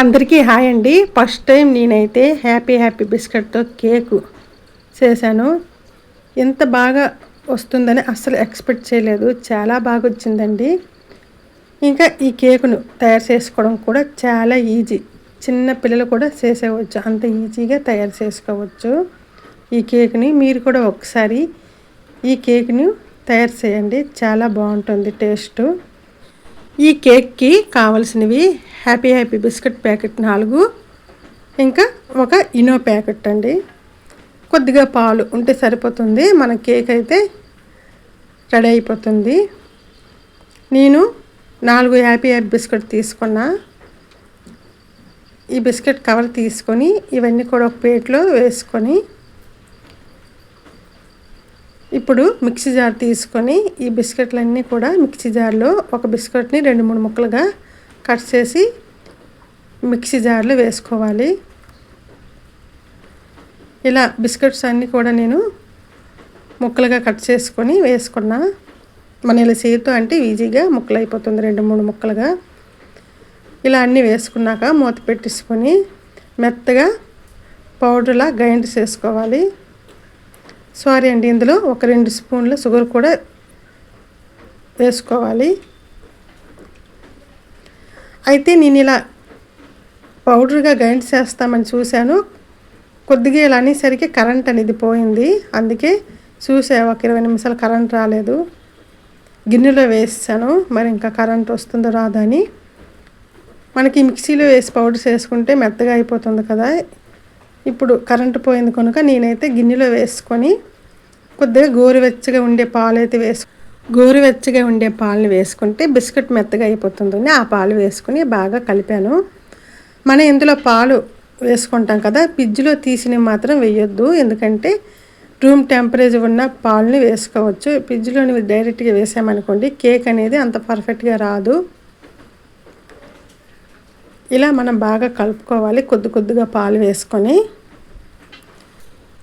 అందరికీ హాయ్ అండి. First time నేనైతే హ్యాపీ హ్యాపీ బిస్కెట్తో కేకు చేశాను. ఎంత బాగా వస్తుందని అస్సలు ఎక్స్పెక్ట్ చేయలేదు. చాలా బాగా వచ్చిందండి. ఇంకా ఈ కేకును తయారు చేసుకోవడం కూడా చాలా ఈజీ. చిన్న పిల్లలు కూడా చేసేవచ్చు. అంత ఈజీగా తయారు చేసుకోవచ్చు. ఈ కేక్ని మీరు కూడా ఒకసారి ఈ కేక్ని తయారు చేయండి. చాలా బాగుంటుంది టేస్ట్. ఈ కేక్కి కావలసినవి హ్యాపీ హ్యాపీ బిస్కెట్ ప్యాకెట్ నాలుగు ఇంకా ఒక ఇనో ప్యాకెట్ అండి. కొద్దిగా పాలు ఉంటే సరిపోతుంది. మన కేక్ అయితే రెడీ అయిపోతుంది. నేను నాలుగు హ్యాపీ హ్యాపీ బిస్కెట్ తీసుకున్నా. ఈ బిస్కెట్ కవర్ తీసుకొని ఇవన్నీ కూడా ఒక ప్లేట్లో వేసుకొని ఇప్పుడు మిక్సీ జార్ తీసుకొని ఈ బిస్కెట్లన్నీ కూడా మిక్సీ జార్లో ఒక బిస్కెట్ని రెండు మూడు ముక్కలుగా కట్ చేసి మిక్సీ జార్లో వేసుకోవాలి. ఇలా బిస్కెట్స్ అన్నీ కూడా నేను ముక్కలుగా కట్ చేసుకొని వేసుకున్నా మన ఇలా చేతితో అంటే ఈజీగా ముక్కలు అయిపోతుంది రెండు మూడు ముక్కలుగా. ఇలా అన్నీ వేసుకున్నాక మూత పెట్టేసుకొని మెత్తగా పౌడర్లా గ్రైండ్ చేసుకోవాలి. సారీ అండి ఇందులో ఒక రెండు స్పూన్ల షుగర్ కూడా వేసుకోవాలి. అయితే నేను ఇలా పౌడర్గా గ్రైండ్ చేస్తామని చూశాను. కొద్దిగా ఇలా అనేసరికి కరెంట్ అనేది పోయింది. అందుకే చూసా ఒక ఇరవై నిమిషాలు కరెంట్ రాలేదు. గిన్నెలో వేసాను. మరి ఇంకా కరెంట్ వస్తుందో రాదని మనకి మిక్సీలో వేసి పౌడర్ చేసుకుంటే మెత్తగా అయిపోతుంది కదా. ఇప్పుడు కరెంటు పోయింది కనుక నేనైతే గిన్నెలో వేసుకొని కొద్దిగా గోరువెచ్చగా ఉండే పాలు అయితే వేసు గోరువెచ్చగా ఉండే పాలను వేసుకుంటే బిస్కెట్ మెత్తగా అయిపోతుంది ఆ పాలు వేసుకుని బాగా కలిపాను. మనం ఇందులో పాలు వేసుకుంటాం కదా ఫ్రిడ్జ్లో తీసినవి మాత్రం వేయొద్దు. ఎందుకంటే రూమ్ టెంపరేచర్ ఉన్న పాలని వేసుకోవచ్చు. ఫ్రిడ్జ్లోని డైరెక్ట్గా వేసామనుకోండి కేక్ అనేది అంత పర్ఫెక్ట్గా రాదు. ఇలా మనం బాగా కలుపుకోవాలి. కొద్ది కొద్దిగా పాలు వేసుకొని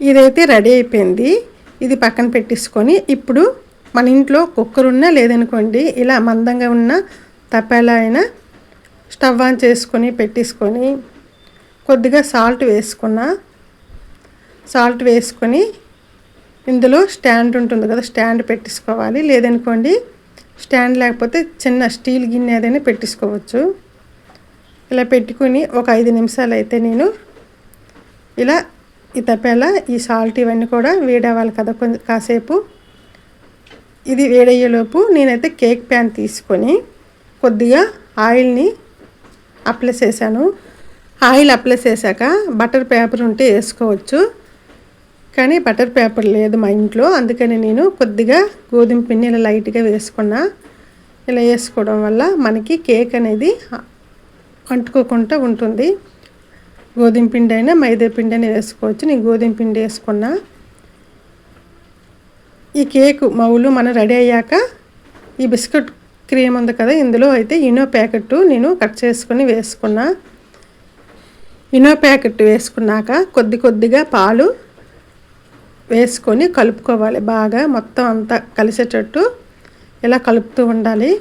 ఇదైతే రెడీ అయిపోయింది. ఇది పక్కన పెట్టేసుకొని ఇప్పుడు మన ఇంట్లో కుక్కర్ ఉన్నా లేదనుకోండి ఇలా మందంగా ఉన్న తపేలా అయినా స్టవ్ ఆన్ చేసుకొని పెట్టేసుకొని కొద్దిగా సాల్ట్ వేసుకున్న సాల్ట్ వేసుకొని ఇందులో స్టాండ్ ఉంటుంది కదా స్టాండ్ పెట్టేసుకోవాలి. లేదనుకోండి స్టాండ్ లేకపోతే చిన్న స్టీల్ గిన్నె ఏదైనా పెట్టేసుకోవచ్చు. ఇలా పెట్టుకుని ఒక ఐదు నిమిషాలు అయితే నేను ఇలా ఈ తప్పేలా ఈ సాల్ట్ ఇవన్నీ కూడా వేడవ్వాలి కదా కొంచెం కాసేపు. ఇది వేడయ్యేలోపు నేనైతే కేక్ ప్యాన్ తీసుకొని కొద్దిగా ఆయిల్ని అప్లై చేశాను. ఆయిల్ అప్లై చేశాక బటర్ పేపర్ ఉంటే వేసుకోవచ్చు. కానీ బటర్ పేపర్ లేదు మా ఇంట్లో. అందుకని నేను కొద్దిగా గోధుమ పిండి ఇలా లైట్గా వేసుకున్నా. ఇలా వేసుకోవడం వల్ల మనకి కేక్ అనేది అంటుకోకుండా ఉంటుంది. గోధుమ పిండి అయినా మైదా పిండి అయినా వేసుకోవచ్చు. నేను గోధుమ పిండి వేసుకున్నా. ఈ కేక్ మౌలు మనం రెడీ అయ్యాక ఈ బిస్కెట్ క్రీమ్ ఉంది కదా ఇందులో అయితే ఇనో ప్యాకెట్ నేను కట్ చేసుకొని వేసుకున్నా. ఇనో ప్యాకెట్ వేసుకున్నాక కొద్ది కొద్దిగా పాలు వేసుకొని కలుపుకోవాలి. బాగా మొత్తం అంతా కలిసేటట్టు ఇలా కలుపుతూ ఉండాలి.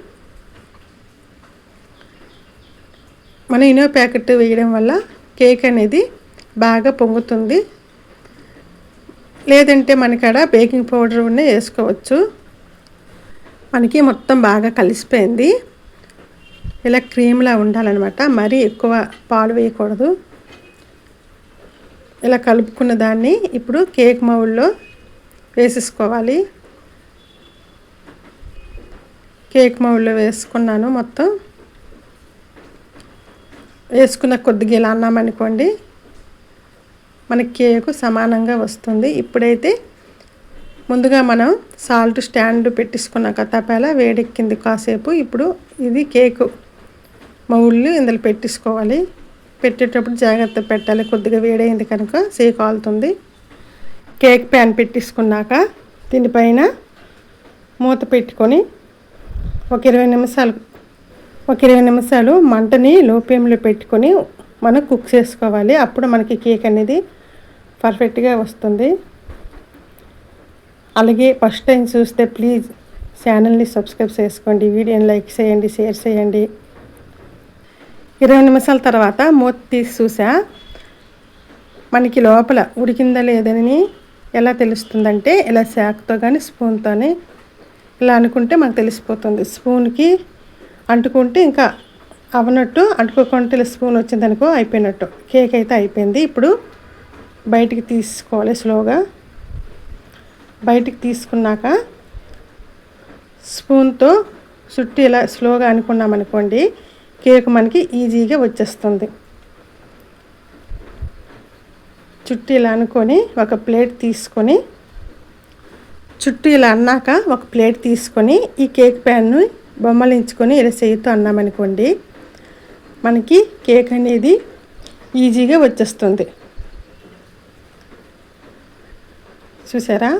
మన ఇనో ప్యాకెట్ వేయడం వల్ల కేక్ అనేది బాగా పొంగుతుంది. లేదంటే మనకాడ బేకింగ్ పౌడర్ ఉన్న వేసుకోవచ్చు. మనకి మొత్తం బాగా కలిసిపోయింది. ఇలా క్రీమ్లా ఉండాలన్నమాట. మరీ ఎక్కువ పాలు వేయకూడదు. ఇలా కలుపుకున్న దాన్ని ఇప్పుడు కేక్ మౌల్లో వేసేసుకోవాలి. కేక్ మౌల్లో వేసుకున్నాను మొత్తం. వేసుకున్న కొద్దిగా ఇలా అన్నామనుకోండి మనకి కేకు సమానంగా వస్తుంది. ఇప్పుడైతే ముందుగా మనం సాల్ట్ స్టాండ్ పెట్టించుకున్న కథాపేల వేడెక్కింది కాసేపు. ఇప్పుడు ఇది కేకు మౌళ్ళు ఇందులో పెట్టించుకోవాలి పెట్టేటప్పుడు జాగ్రత్త పెట్టాలి. కొద్దిగా వేడైంది కనుక సేకు ఆలుతుంది. కేక్ ప్యాన్ పెట్టించుకున్నాక దీనిపైన మూత పెట్టుకొని ఒక ఇరవై నిమిషాలు ఒక ఇరవై నిమిషాలు మంటని లో ఫ్లేమ్లో పెట్టుకొని మనం కుక్ చేసుకోవాలి. అప్పుడు మనకి కేక్ అనేది పర్ఫెక్ట్గా వస్తుంది. అలాగే ఫస్ట్ టైం చూస్తే ప్లీజ్ ఛానల్ని సబ్స్క్రైబ్ చేసుకోండి. వీడియోని లైక్ చేయండి షేర్ చేయండి. ఇరవై నిమిషాల తర్వాత మూత తీసి చూసా. మనకి లోపల ఉడికిందా లేదని ఎలా తెలుస్తుందంటే ఇలా శాక్తో కానీ స్పూన్తోనే ఇలా అనుకుంటే మనకు తెలిసిపోతుంది. స్పూన్కి అంటుకుంటే ఇంకా అవనట్టు అంటుకోకుండా ఇలా స్పూన్ వచ్చిందనుకో అయిపోయినట్టు. కేక్ అయితే అయిపోయింది. ఇప్పుడు బయటికి తీసుకోవాలి స్లోగా. బయటికి తీసుకున్నాక స్పూన్తో చుట్టూ ఇలా స్లోగా అనుకున్నాం అనుకోండి కేక్ మనకి ఈజీగా వచ్చేస్తుంది. చుట్టూ ఇలా అనుకొని ఒక ప్లేట్ తీసుకొని చుట్టూ ఇలా అన్నాక ఒక ప్లేట్ తీసుకొని ఈ కేక్ ప్యాన్ను బొమ్మలు ఎంచుకొని ఇలా చేయితో అన్నామనుకోండి మనకి కేక్ అనేది ఈజీగా వచ్చేస్తుంది. చూసారా?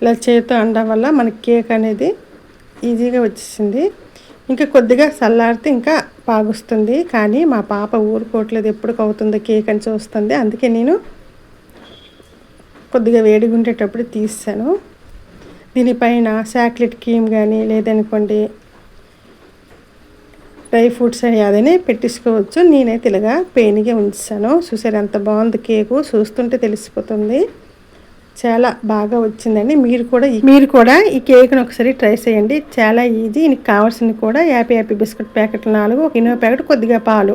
ఇలా చేతితో అనడం వల్ల మనకి కేక్ అనేది ఈజీగా వచ్చేసింది. ఇంకా కొద్దిగా చల్లారితే ఇంకా పాగుస్తుంది కానీ మా పాప ఊరుకోవట్లేదు ఎప్పుడు అవుతుందో కేక్ అని చూస్తుంది. అందుకే నేను కొద్దిగా వేడిగా ఉండేటప్పుడు తీసాను. దీనిపైన చాక్లెట్ క్రీమ్ కానీ లేదనుకోండి డ్రై ఫ్రూట్స్ అని అదనే పెట్టించుకోవచ్చు. నేనైతే ఇలాగా పెయిన్గా ఉంచాను. చూసారు ఎంత బాగుంది కేకు. చూస్తుంటే తెలిసిపోతుంది. చాలా బాగా వచ్చిందండి. మీరు కూడా మీరు కూడా ఈ కేక్ని ఒకసారి ట్రై చేయండి. చాలా ఈజీ. నీకు కావాల్సింది కూడా యాపీ యాపీ బిస్కెట్ ప్యాకెట్లు నాలుగు ఒక ఇనో ప్యాకెట్ కొద్దిగా పాలు.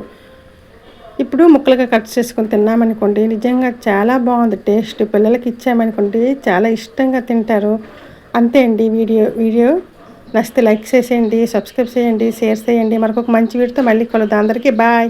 ఇప్పుడు ముక్కలుగా కట్ చేసుకొని తిన్నామనుకోండి నిజంగా చాలా బాగుంది. టేస్ట్ పిల్లలకి ఇచ్చామనుకోండి చాలా ఇష్టంగా తింటారు. అంతే అండి వీడియో వీడియో. నచ్చితే లైక్ చేసేయండి సబ్స్క్రైబ్ చేయండి షేర్ చేయండి. మరొక మంచి వీడితో మళ్ళీ కలుద్దాం. అందరికీ బాయ్.